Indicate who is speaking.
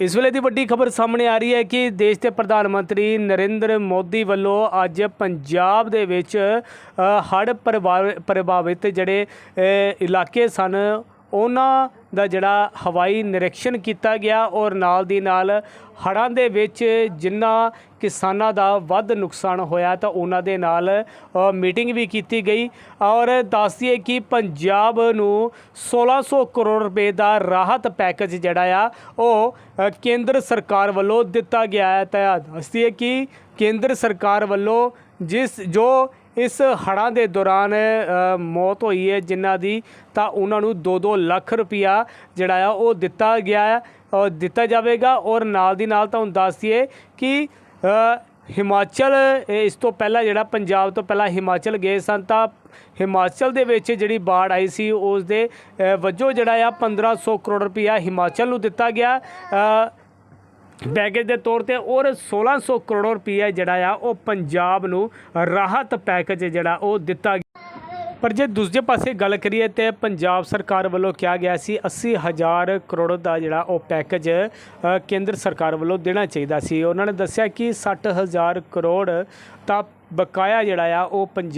Speaker 1: ਇਸ ਵੇਲੇ ਦੀ ਵੱਡੀ ਖਬਰ ਸਾਹਮਣੇ ਆ ਰਹੀ ਹੈ ਕਿ ਦੇਸ਼ ਦੇ ਪ੍ਰਧਾਨ ਮੰਤਰੀ ਨਰਿੰਦਰ ਮੋਦੀ ਵੱਲੋਂ ਅੱਜ ਪੰਜਾਬ ਦੇ ਵਿੱਚ ਹੜ੍ਹ ਪ੍ਰਭਾਵ- ਪ੍ਰਭਾਵਿਤ ਜਿਹੜੇ ਇਲਾਕੇ ਸਨ, ਉਹਨਾਂ ਦਾ ਜਿਹੜਾ ਹਵਾਈ ਨਿਰੀਖਣ ਕੀਤਾ ਗਿਆ ਔਰ ਨਾਲ ਦੀ ਨਾਲ ਹੜ੍ਹਾਂ ਦੇ ਵਿੱਚ ਜਿੰਨਾ ਕਿਸਾਨਾਂ ਦਾ ਵੱਧ ਨੁਕਸਾਨ ਹੋਇਆ ਤਾਂ ਉਹਨਾਂ ਦੇ ਨਾਲ ਮੀਟਿੰਗ ਵੀ ਕੀਤੀ ਗਈ ਔਰ ਦੱਸਦੀਏ ਕਿ ਪੰਜਾਬ ਨੂੰ 1600 ਕਰੋੜ ਰੁਪਏ ਦਾ ਰਾਹਤ ਪੈਕੇਜ ਜਿਹੜਾ ਆ, ਉਹ ਕੇਂਦਰ ਸਰਕਾਰ ਵੱਲੋਂ ਦਿੱਤਾ ਗਿਆ ਹੈ। ਤਾਂ ਦੱਸ ਦਈਏ ਕਿ ਕੇਂਦਰ ਸਰਕਾਰ ਵੱਲੋਂ ਜਿਸ ਜੋ ਇਸ ਹੜ੍ਹਾਂ ਦੇ ਦੌਰਾਨ ਮੌਤ ਹੋਈ ਹੈ ਜਿਨ੍ਹਾਂ ਦੀ, ਤਾਂ ਉਹਨਾਂ ਨੂੰ 2-2 ਲੱਖ ਰੁਪਇਆ ਜਿਹੜਾ ਆ ਉਹ ਦਿੱਤਾ ਗਿਆ ਹੈ ਔਰ ਦਿੱਤਾ ਜਾਵੇਗਾ। ਔਰ ਨਾਲ ਦੀ ਨਾਲ ਤੁਹਾਨੂੰ ਦੱਸ ਦਈਏ ਕਿ ਹਿਮਾਚਲ ਇਸ ਤੋਂ ਪਹਿਲਾਂ ਜਿਹੜਾ ਪੰਜਾਬ ਤੋਂ ਪਹਿਲਾਂ ਹਿਮਾਚਲ ਗਏ ਸਨ, ਤਾਂ ਹਿਮਾਚਲ ਦੇ ਵਿੱਚ ਜਿਹੜੀ ਬਾੜ ਆਈ ਸੀ ਉਸ ਦੇ ਵਜੋਂ ਜਿਹੜਾ ਆ 1500 ਕਰੋੜ ਰੁਪਇਆ ਹਿਮਾਚਲ ਨੂੰ ਦਿੱਤਾ ਗਿਆ। ਪੈਕੇਜ ਦੇ ਤੌਰ ਤੇ ਔਰ 1600 ਕਰੋੜ ਰੁਪਏ ਜਿਹੜਾ ਆ, ਉਹ ਪੰਜਾਬ ਨੂੰ ਰਾਹਤ ਪੈਕੇਜ ਜਿਹੜਾ, ਉਹ ਦਿੱਤਾ ਗਿਆ। ਪਰ ਜੇ ਦੂਜੇ ਪਾਸੇ ਗੱਲ ਕਰੀਏ ਤੇ ਪੰਜਾਬ ਸਰਕਾਰ ਵੱਲੋਂ ਕਿਹਾ ਗਿਆ ਸੀ 80000 ਕਰੋੜ ਦਾ ਜਿਹੜਾ ਉਹ ਪੈਕੇਜ ਕੇਂਦਰ ਸਰਕਾਰ ਵੱਲੋਂ ਦੇਣਾ ਚਾਹੀਦਾ ਸੀ। ਉਹਨਾਂ ਨੇ ਦੱਸਿਆ ਕਿ 60000 ਕਰੋੜ ਤਾਂ ਬਕਾਇਆ ਜਿਹੜਾ ਆ, ਉਹ ਪੰਜਾਬ